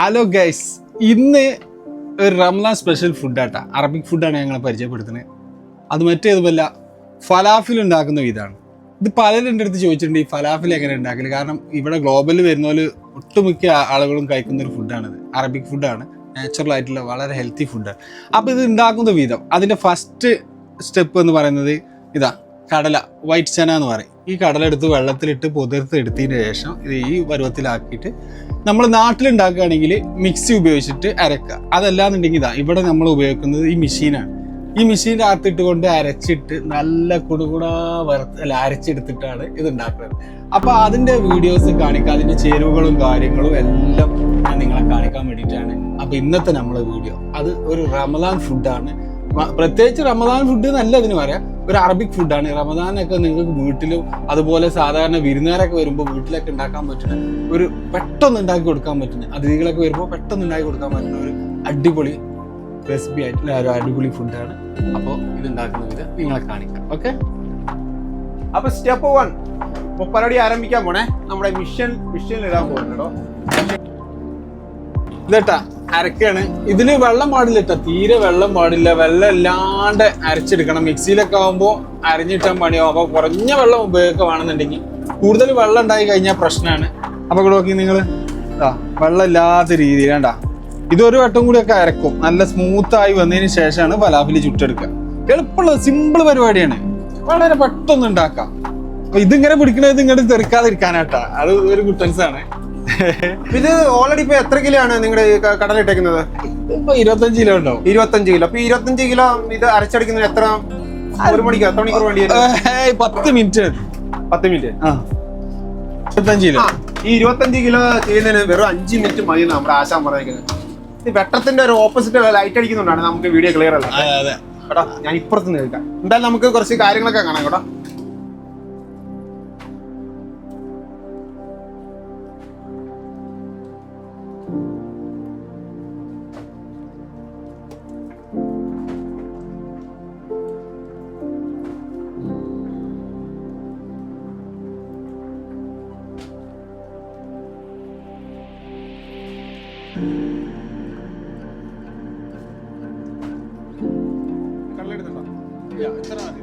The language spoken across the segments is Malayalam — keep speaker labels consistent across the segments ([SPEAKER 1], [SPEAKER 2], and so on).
[SPEAKER 1] ഹലോ ഗൈസ് ഇന്ന് ഒരു റംലാൻ സ്പെഷ്യൽ ഫുഡാട്ടാ അറബിക് ഫുഡാണ് ഞങ്ങളെ പരിചയപ്പെടുത്തുന്നത്. അത് മറ്റേതുമല്ല ഫലാഫിൽ ഉണ്ടാക്കുന്ന ഇതാണ്. ഇത് പലരും എന്റെ അടുത്ത് ചോദിച്ചിട്ടുണ്ട് ഈ ഫലാഫിൽ എങ്ങനെ ഉണ്ടാക്കൽ? കാരണം ഇവിടെ ഗ്ലോബലിൽ വരുന്ന പോലെ ഒട്ടുമിക്ക ആളുകളും കഴിക്കുന്ന ഒരു ഫുഡാണിത് അറബിക് ഫുഡാണ് നാച്ചുറൽ ആയിട്ടുള്ള വളരെ ഹെൽത്തി ഫുഡാണ് അപ്പോൾ ഇത് ഉണ്ടാക്കുന്ന വിധം. അതിന്റെ ഫസ്റ്റ് സ്റ്റെപ്പ് എന്ന് പറയുന്നത് ഇതാ കടല വൈറ്റ് ചന എന്ന് പറയും. ഈ കടലെടുത്ത് വെള്ളത്തിലിട്ട് പുതിർത്ത് എടുത്തതിന് ശേഷം ഇത് ഈ പരുവത്തിലാക്കിയിട്ട് നമ്മൾ നാട്ടിലുണ്ടാക്കുകയാണെങ്കിൽ മിക്സി ഉപയോഗിച്ചിട്ട് അരക്കുക. അതല്ലാന്നുണ്ടെങ്കിൽ ഇതാ ഇവിടെ നമ്മൾ ഉപയോഗിക്കുന്നത് ഈ മെഷീനാണ്. ഈ മെഷീന്റെ അകത്തിട്ട് കൊണ്ട് അരച്ചിട്ട് നല്ല കുടുകുടാ വറുത്ത് അല്ല അരച്ചെടുത്തിട്ടാണ് ഇത് ഉണ്ടാക്കുന്നത്. അപ്പോൾ അതിന്റെ വീഡിയോസ് കാണിക്കുക അതിന്റെ ചേരുവകളും കാര്യങ്ങളും എല്ലാം ഞാൻ നിങ്ങളെ കാണിക്കാൻ വേണ്ടിയിട്ടാണ്. അപ്പോൾ ഇന്നത്തെ നമ്മളെ വീഡിയോ. അത് ഒരു റമദാൻ ഫുഡാണ് പ്രത്യേകിച്ച് റമദാൻ ഫുഡ് എന്നല്ല ഇതിന് പറയാം. ഒരു അറബിക് ഫുഡാണ് റമദാനൊക്കെ നിങ്ങൾക്ക് വീട്ടിലും അതുപോലെ സാധാരണ വിരുന്നുകാരൊക്കെ വരുമ്പോൾ വീട്ടിലൊക്കെ ഉണ്ടാക്കാൻ പറ്റുന്ന ഒരു പെട്ടെന്ന് ഉണ്ടാക്കി കൊടുക്കാൻ പറ്റുന്ന അതിഥികളൊക്കെ വരുമ്പോൾ പെട്ടെന്ന് ഉണ്ടാക്കി കൊടുക്കാൻ പറ്റുന്ന ഒരു അടിപൊളി റെസിപ്പി ആയിട്ടുള്ള ഒരു അടിപൊളി ഫുഡാണ് അപ്പോൾ ഇത് ഉണ്ടാക്കുന്ന വിധം നിങ്ങളെ കാണിക്കാം. ഓക്കെ
[SPEAKER 2] അപ്പൊ സ്റ്റെപ്പ് വൺ പരിപാടി ആരംഭിക്കാൻ പോണേ. നമ്മുടെ മിഷൻ മിഷനിൽ ഇടാൻ പോകുന്നുണ്ടോ
[SPEAKER 1] ഇതട്ടാ അരക്കാണ്. ഇതിൽ വെള്ളം പാടില്ല കേട്ടോ തീരെ വെള്ളം പാടില്ല. വെള്ളം ഇല്ലാണ്ട് അരച്ചെടുക്കണം. മിക്സിയിലൊക്കെ ആകുമ്പോൾ അരഞ്ഞിട്ടാൻ പണിയാവും. അപ്പോൾ കുറഞ്ഞ വെള്ളം ഉപയോഗിക്കുകയാണെന്നുണ്ടെങ്കിൽ കൂടുതൽ വെള്ളം ഉണ്ടായി കഴിഞ്ഞാൽ പ്രശ്നമാണ്. അപ്പോൾ ഇവിടെ നോക്കി നിങ്ങൾ ആ വെള്ളം ഇല്ലാത്ത രീതിയിൽ വേണ്ട ഇതൊരു വട്ടം കൂടിയൊക്കെ അരക്കും. നല്ല സ്മൂത്തായി വന്നതിന് ശേഷമാണ് ഫലാഫിൽ ചുട്ടെടുക്കുക. എളുപ്പമുള്ള സിമ്പിൾ പരിപാടിയാണ്. വളരെ പെട്ടെന്ന് ഉണ്ടാക്കാം. അപ്പൊ ഇതിങ്ങനെ പിടിക്കണത് ഇങ്ങോട്ട് തെറിക്കാതിരിക്കാനാട്ടാ. അത് ഒരു ഗുട്ടൻസ് ആണ്.
[SPEAKER 2] ഇത് ഓൾറെഡി ഇപ്പൊ എത്ര കിലോ ആണ് നിങ്ങളുടെ കടല ഇട്ടേക്കുന്നത്?
[SPEAKER 1] ഇപ്പൊ ഇരുപത്തഞ്ച് കിലോ ഉണ്ടോ
[SPEAKER 2] ഇരുപത്തഞ്ച് കിലോ അപ്പൊ ഇരുപത്തഞ്ച് കിലോ ഇത് അരച്ചടിക്കുന്നത് എത്ര? ഒരു മണിക്ക്? എത്ര മണിക്കൂർ വേണ്ടി
[SPEAKER 1] പത്ത് മിനിറ്റ്.
[SPEAKER 2] പത്ത് മിനിറ്റ്
[SPEAKER 1] ഇരുപത്തഞ്ച് കിലോ
[SPEAKER 2] ഈ ഇരുപത്തഞ്ച് കിലോ ചെയ്യുന്നതിന് വെറും അഞ്ച് മിനിറ്റ് മതി നമ്മുടെ ആശാൻ പറഞ്ഞേക്കുന്നത്. ഈ വെട്ടത്തിന്റെ ഒരു ഓപ്പോസിറ്റ് ലൈറ്റ് അടിക്കുന്നുണ്ടാണ് നമുക്ക് വീഡിയോ ക്ലിയർ അല്ല. ഞാൻ ഇപ്പുറത്ത് നിൽക്കാം എന്തായാലും നമുക്ക് കുറച്ച് കാര്യങ്ങളൊക്കെ കാണാം കേട്ടോ. കടലെടുത്തുണ്ടോ
[SPEAKER 1] ഇല്ല ഇത്ര മതി.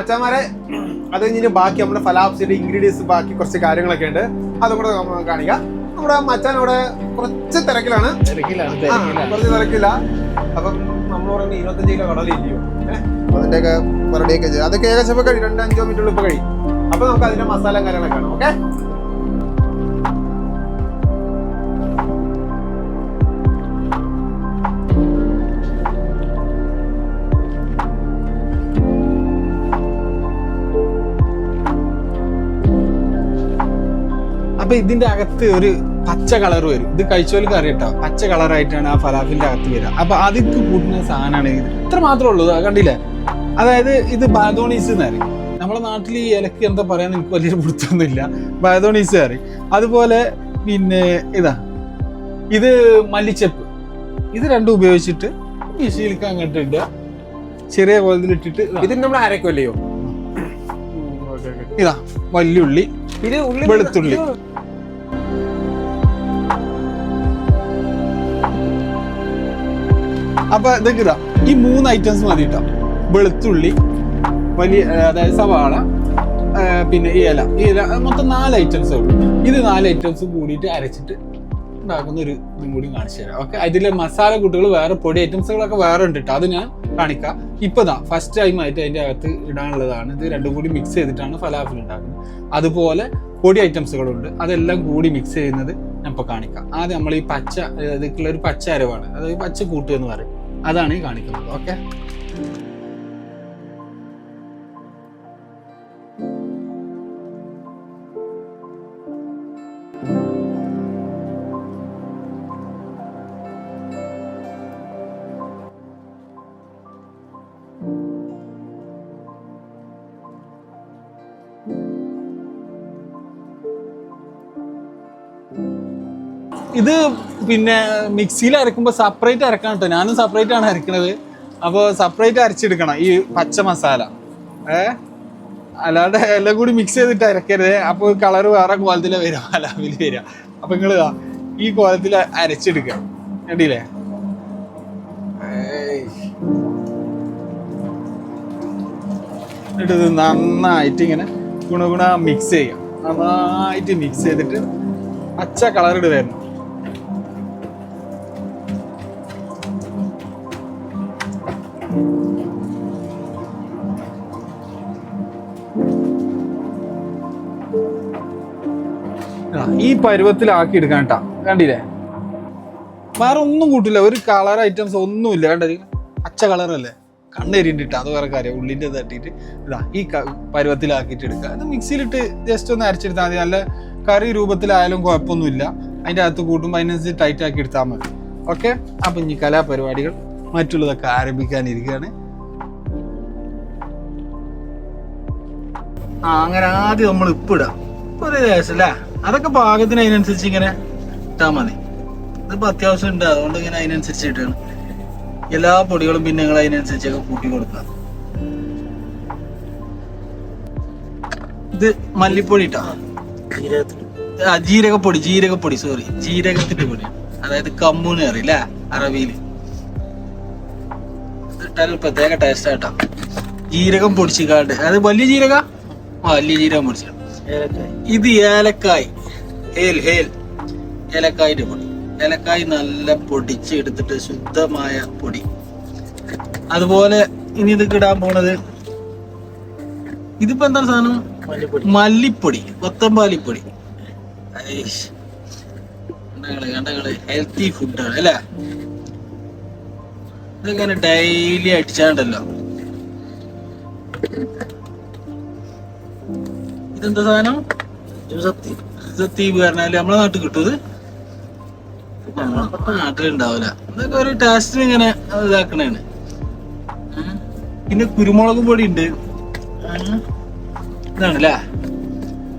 [SPEAKER 2] മച്ചാമാരെ അത് കഴിഞ്ഞ് ബാക്കി നമ്മുടെ ഫലാപ്സിന്റെ ഇൻഗ്രീഡിയൻസ് ബാക്കി കുറച്ച് കാര്യങ്ങളൊക്കെ ഉണ്ട്. അതും കൂടെ കാണിക്ക. നമ്മുടെ മച്ചാൻ അവിടെ കുറച്ച് തിരക്കിലാണ്. കുറച്ച് തിരക്കില്ല. അപ്പം നമ്മൾ പറയുന്നത് ഇരുപത്തഞ്ച് കിലോ കടലില്ലയോ ഏഹ് അതിന്റെയൊക്കെ പരിപാടിയൊക്കെ ചെയ്യും അതൊക്കെ ഏകദേശം കഴിയും. രണ്ടഞ്ചോ മിനിറ്റുള്ളിൽ ഇപ്പൊ കഴിയും. അപ്പൊ നമുക്ക് അതിന്റെ മസാല കാര്യങ്ങളൊക്കെ കാണാം ഓക്കെ?
[SPEAKER 1] അപ്പൊ ഇതിന്റെ അകത്ത് ഒരു പച്ച കളർ വരും. ഇത് കഴിച്ചോർക്ക് അറിയട്ടോ. പച്ച കളറായിട്ടാണ് ആ ഫലാഫിന്റെ അകത്ത് വരിക. അപ്പൊ അതിക്ക് കൂട്ടുന്ന സാധനമാണ് ഇത്. ഇത്ര മാത്രമേ ഉള്ളൂ. കണ്ടില്ലേ? അതായത് ഇത് ബാദോണീസ് എന്ന് പറയും. നമ്മുടെ നാട്ടിൽ ഈ ഇലക്ക് എന്താ പറയാൻ എനിക്ക് വലിയൊരു പിടുത്തൊന്നുമില്ല. ബാദോണീസ് പറയും. അതുപോലെ പിന്നെ ഇതാ ഇത് മല്ലിച്ചപ്പ്. ഇത് രണ്ടും ഉപയോഗിച്ചിട്ട് മിശീലിക്ക് അങ്ങോട്ട് ഇടുക. ചെറിയ കോലത്തിൽ ഇട്ടിട്ട്
[SPEAKER 2] ഇത്. നമ്മൾ അരക്കുമല്ലയോ
[SPEAKER 1] ഇതാ വല്യുള്ളി
[SPEAKER 2] ഇത് ഉള്ളി
[SPEAKER 1] വെളുത്തുള്ളി. അപ്പൊ ഇതൊക്കെ ഇതാ ഈ മൂന്ന് ഐറ്റംസ് മതി കേട്ടോ വെളുത്തുള്ളി വലിയ അതായത് സവാള പിന്നെ ഇല. ഇല മൊത്തം നാല് ഐറ്റംസ് ഉള്ളൂ. ഇത് നാല് ഐറ്റംസ് കൂടിയിട്ട് അരച്ചിട്ട് ഉണ്ടാക്കുന്ന ഒരു ഇതും കൂടി കാണിച്ചു തരാം. ഓക്കെ അതിലെ മസാല കൂട്ടുകൾ വേറെ പൊടി ഐറ്റംസുകളൊക്കെ വേറെ ഉണ്ട് കേട്ടോ അത് ഞാൻ കാണിക്കാം. ഇപ്പൊ ദാ ഫസ്റ്റ് ടൈം ആയിട്ട് അതിന്റെ അകത്ത് ഇടാനുള്ളതാണ്. ഇത് രണ്ടും കൂടി മിക്സ് ചെയ്തിട്ടാണ് ഫലാഫിൽ ഉണ്ടാക്കുന്നത്. അതുപോലെ പൊടി ഐറ്റംസുകളുണ്ട് അതെല്ലാം കൂടി മിക്സ് ചെയ്യുന്നത് ഞാൻ ഇപ്പൊ കാണിക്കാം. ആദ്യം നമ്മൾ ഈ പച്ച ഇതൊക്കെയുള്ള ഒരു പച്ച അരവാണ്. അതായത് പച്ച കൂട്ട് എന്ന് പറയും. അതാണ് ഈ കാണിക്കുന്നത്. ഓക്കെ thank you ഇത് പിന്നെ മിക്സിയിൽ അരക്കുമ്പോൾ സെപ്പറേറ്റ് അരക്കണം കേട്ടോ ഞാനും സെപ്പറേറ്റ് ആണ് അരക്കണത്. അപ്പോൾ സെപ്പറേറ്റ് അരച്ചെടുക്കണം ഈ പച്ച മസാല. ഏ? അല്ലാണ്ട് എല്ലാം കൂടി മിക്സ് ചെയ്തിട്ട് അരക്കരുത്. അപ്പോൾ കളർ വേറെ കോലത്തിൽ വരിക അലാവിൽ വരിക അപ്പം നിങ്ങൾ ഈ കോലത്തിൽ അരച്ചെടുക്കുക കണ്ടില്ലേ? എന്നിട്ട് ഇത് നന്നായിട്ട് ഇങ്ങനെ ഗുണ ഗുണ മിക്സ് ചെയ്യുക നന്നായിട്ട് മിക്സ് ചെയ്തിട്ട് പച്ച കളർ ഇട്ട് വരണം. ഈ പരുവത്തിലാക്കി എടുക്കാൻ കേട്ടാ കണ്ടില്ലേ? വേറെ ഒന്നും കൂട്ടില്ല. ഒരു കളർ ഐറ്റംസ് ഒന്നും ഇല്ല കണ്ടത് പച്ച കളറല്ലേ കണ്ണെരിണ്ടിട്ട് അത് വേറെ കാര്യം. ഉള്ളിന്റെ തട്ടിയിട്ട് ഈ പരുവത്തിലാക്കിട്ട് എടുക്കുക അത് മിക്സിയിലിട്ട് ജസ്റ്റ് ഒന്ന് അരച്ചെടുത്താൽ മതി. നല്ല കറി രൂപത്തിലായാലും കുഴപ്പമൊന്നുമില്ല. അതിന്റെ അകത്ത് കൂട്ടുമ്പോൾ അതിനനുസരിച്ച് ടൈറ്റ് ആക്കി എടുത്താൽ മതി. ഓക്കെ അപ്പം ഇനി കലാപരിപാടികൾ മറ്റുള്ളതൊക്കെ ആരംഭിക്കാനിരിക്കുകയാണ്. ആ അങ്ങനെ ആദ്യം നമ്മൾ ഉപ്പിടാം ഒരു ലേശം അല്ലേ അതൊക്കെ പാകത്തിന് അതിനനുസരിച്ച് ഇങ്ങനെ ഇട്ടാ മതി. ഇതിപ്പോ അത്യാവശ്യം ഉണ്ട്. അതുകൊണ്ട് ഇങ്ങനെ അതിനനുസരിച്ച് ഇട്ടാണ്. എല്ലാ പൊടികളും പിന്നെ നിങ്ങൾ അതിനനുസരിച്ചൊക്കെ കൂട്ടി കൊടുക്കുക. ഇത് മല്ലിപ്പൊടി ഇട്ടാ. ജീരകപ്പൊടി ജീരകപ്പൊടി സോറി ജീരകത്തിന്റെ പൊടി. അതായത് കമ്മൂന്ന് അറബിയിൽ ഇത് ഇട്ടാൽ പ്രത്യേക ടേസ്റ്റ് ആട്ടാ ജീരകം പൊടിച്ചിക്കാണ്ട്. അത് വലിയ ജീരക? വലിയ ജീരകം പൊടിച്ച ഇത് ഏലക്കായ്. Hail hail. ഏലക്കായിന്റെ പൊടി. ഏലക്കായ് നല്ല പൊടിച്ച് എടുത്തിട്ട് ശുദ്ധമായ പൊടി. അതുപോലെ ഇനി ഇത് ഇടാൻ പോണത് ഇതിപ്പോ എന്താ സാധനം? മല്ലിപ്പൊടി. കൊത്തമ്പാലിപ്പൊടി. കണ്ടകൾ കണ്ടകൾ ഹെൽത്തി ഫുഡാണ് അല്ലേ? ഇതിങ്ങനെ ഡെയിലി അടിച്ചാണ്ടല്ലോ? ഇതെന്താ സാധനം? സത്തീപ് പറഞ്ഞാൽ നമ്മളെ നാട്ടിൽ കിട്ടും നമ്മളെ നാട്ടിലുണ്ടാവില്ല ഇതൊക്കെ ഒരു ടേസ്റ്റിന് ഇങ്ങനെ ഇതാക്കണേണ്. പിന്നെ കുരുമുളക് പൊടി ഉണ്ട്. ഇതാണല്ലേ?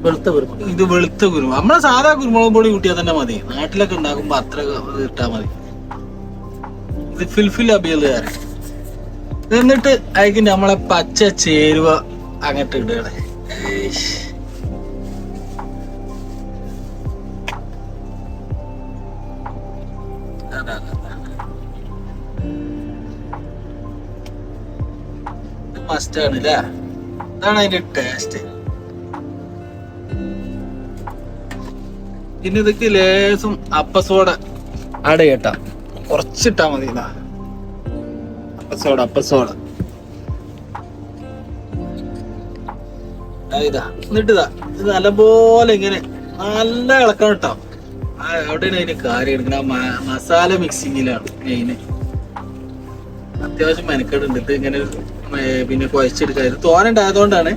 [SPEAKER 3] വെളുത്ത കുരുമുളക്.
[SPEAKER 1] ഇത് വെളുത്ത കുരുമുളക്. നമ്മളെ സാധാ കുരുമുളക് പൊടി കൂട്ടിയാൽ തന്നെ മതി. നാട്ടിലൊക്കെ ഉണ്ടാക്കുമ്പോ അത്ര ഇട്ടാ മതി. ഫിൽഫിൽ അബിയലുകാരൻ എന്നിട്ട് അയക്ക് നമ്മളെ പച്ച ചേരുവ അങ്ങോട്ട് ഇടുകയാണ് മസ്റ്റാണ് അല്ലേ ഇതാണ് അതിന്റെ ടേസ്റ്റ് പിന്നെ ഇതൊക്കെ ലേസും അപ്പസോട ആഡ് ചെയ്യട്ടാ. കുറച്ചിട്ടാ മതി ഇതാ. അപ്പസോട അപ്പസോട ഇത്. നല്ലപോലെ ഇങ്ങനെ നല്ല ഇളക്കണം കേട്ടോ. ആ എവിടെയാണ് അതിന് കാര്യം എടുക്കുന്നത്? ആ മസാല മിക്സിങ്ങിലാണ് മെയിന് അത്യാവശ്യം മെനക്കേടുണ്ട്. ഇത് ഇങ്ങനെ പിന്നെ കുഴച്ചെടുക്കാൻ. ഇത് തോനുണ്ടായതുകൊണ്ടാണ്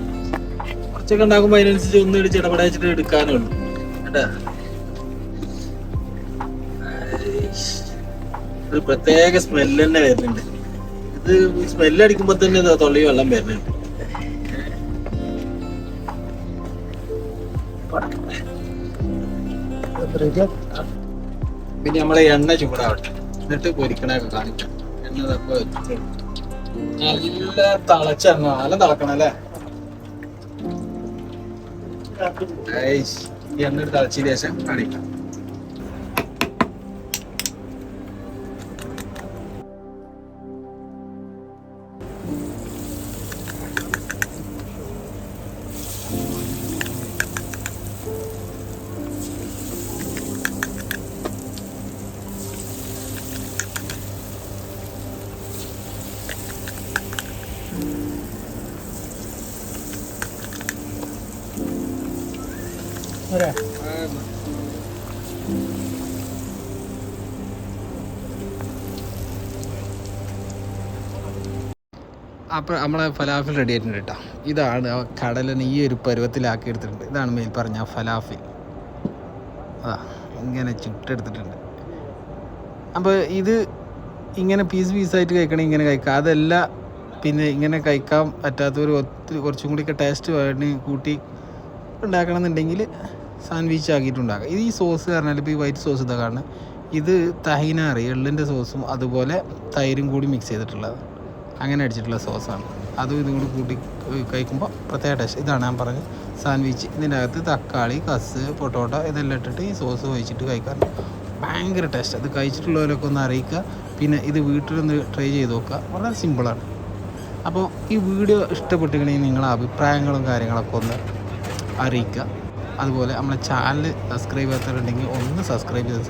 [SPEAKER 1] കുറച്ചൊക്കെ ഉണ്ടാക്കുമ്പോൾ അതിനനുസരിച്ച് ഒന്ന് ഇടിച്ച് ഇടപെടാച്ചിട്ട് എടുക്കാനുള്ളൂ. കേട്ടാ ഒരു പ്രത്യേക സ്മെല്ല് തന്നെ വരുന്നുണ്ട്. ഇത് സ്മെല്ല് അടിക്കുമ്പോ തന്നെ തൊള്ളി വെള്ളം വരുന്നുണ്ട്. പിന്നെ നമ്മളെ എണ്ണ ചൂടാവട്ടെ. എന്നിട്ട് പൊരിക്കണൊക്കെ കാണിക്കാം. എണ്ണ തപ്പോ നല്ല തിളച്ച എണ്ണ. നല്ല തിളക്കണം അല്ലേ? എണ്ണ എടുത്ത് ശേഷം കാണിക്കാം. അപ്പോൾ നമ്മളെ ഫലാഫിൽ റെഡി ആയിട്ടുണ്ട് കേട്ടോ ഇതാണ് കടലിന് ഈ ഒരു പരുവത്തിലാക്കി എടുത്തിട്ടുണ്ട്. ഇതാണ് മേൽ പറഞ്ഞ ഫലാഫിൽ. ആ ഇങ്ങനെ ചുട്ടെടുത്തിട്ടുണ്ട്. അപ്പോൾ ഇത് ഇങ്ങനെ പീസ് പീസായിട്ട് കഴിക്കണമെങ്കിൽ ഇങ്ങനെ കഴിക്കാം. അതല്ല പിന്നെ ഇങ്ങനെ കഴിക്കാൻ പറ്റാത്തവർ ഒത്തിരി കുറച്ചും കൂടിയൊക്കെ ടേസ്റ്റ് വേണ്ടി കൂട്ടി ഉണ്ടാക്കണമെന്നുണ്ടെങ്കിൽ സാൻഡ്വിച്ച് ആക്കിയിട്ടുണ്ടാക്കുക ഇത് ഈ സോസ് പറഞ്ഞാൽ ഇപ്പോൾ ഈ വൈറ്റ് സോസ് ഇതാ കാണുന്നത് ഇത് തഹീനാറി എള്ളിന്റെ സോസും അതുപോലെ തൈരും കൂടി മിക്സ് ചെയ്തിട്ടുള്ളത്. അങ്ങനെ അടിച്ചിട്ടുള്ള സോസാണ് അതും ഇതും കൂടി കൂട്ടി കഴിക്കുമ്പോൾ പ്രത്യേക ടേസ്റ്റ് ഇതാണ് ഞാൻ പറഞ്ഞ സാൻഡ്വിച്ച്. ഇതിന്റെ അകത്ത് തക്കാളി കസ് പൊട്ടോട്ട ഇതെല്ലാം ഇട്ടിട്ട് ഈ സോസ് ഒഴിച്ചിട്ട് കഴിക്കാൻ ഭയങ്കര ടേസ്റ്റ് അത് കഴിച്ചിട്ടുള്ളവരൊക്കെ ഒന്ന് അറിയിക്കുക. പിന്നെ ഇത് വീട്ടിലൊന്ന് ട്രൈ ചെയ്ത് നോക്കുക. വളരെ സിമ്പിളാണ് അപ്പോൾ ഈ വീഡിയോ ഇഷ്ടപ്പെട്ടിട്ടുണ്ടെങ്കിൽ നിങ്ങളുടെ അഭിപ്രായങ്ങളും കാര്യങ്ങളൊക്കെ ഒന്ന് അറിയിക്കുക. അതുപോലെ നമ്മളെ ചാനൽ സബ്സ്ക്രൈബ് ചെയ്യാത്തവരുണ്ടെങ്കിൽ ഒന്ന് സബ്സ്ക്രൈബ് ചെയ്ത്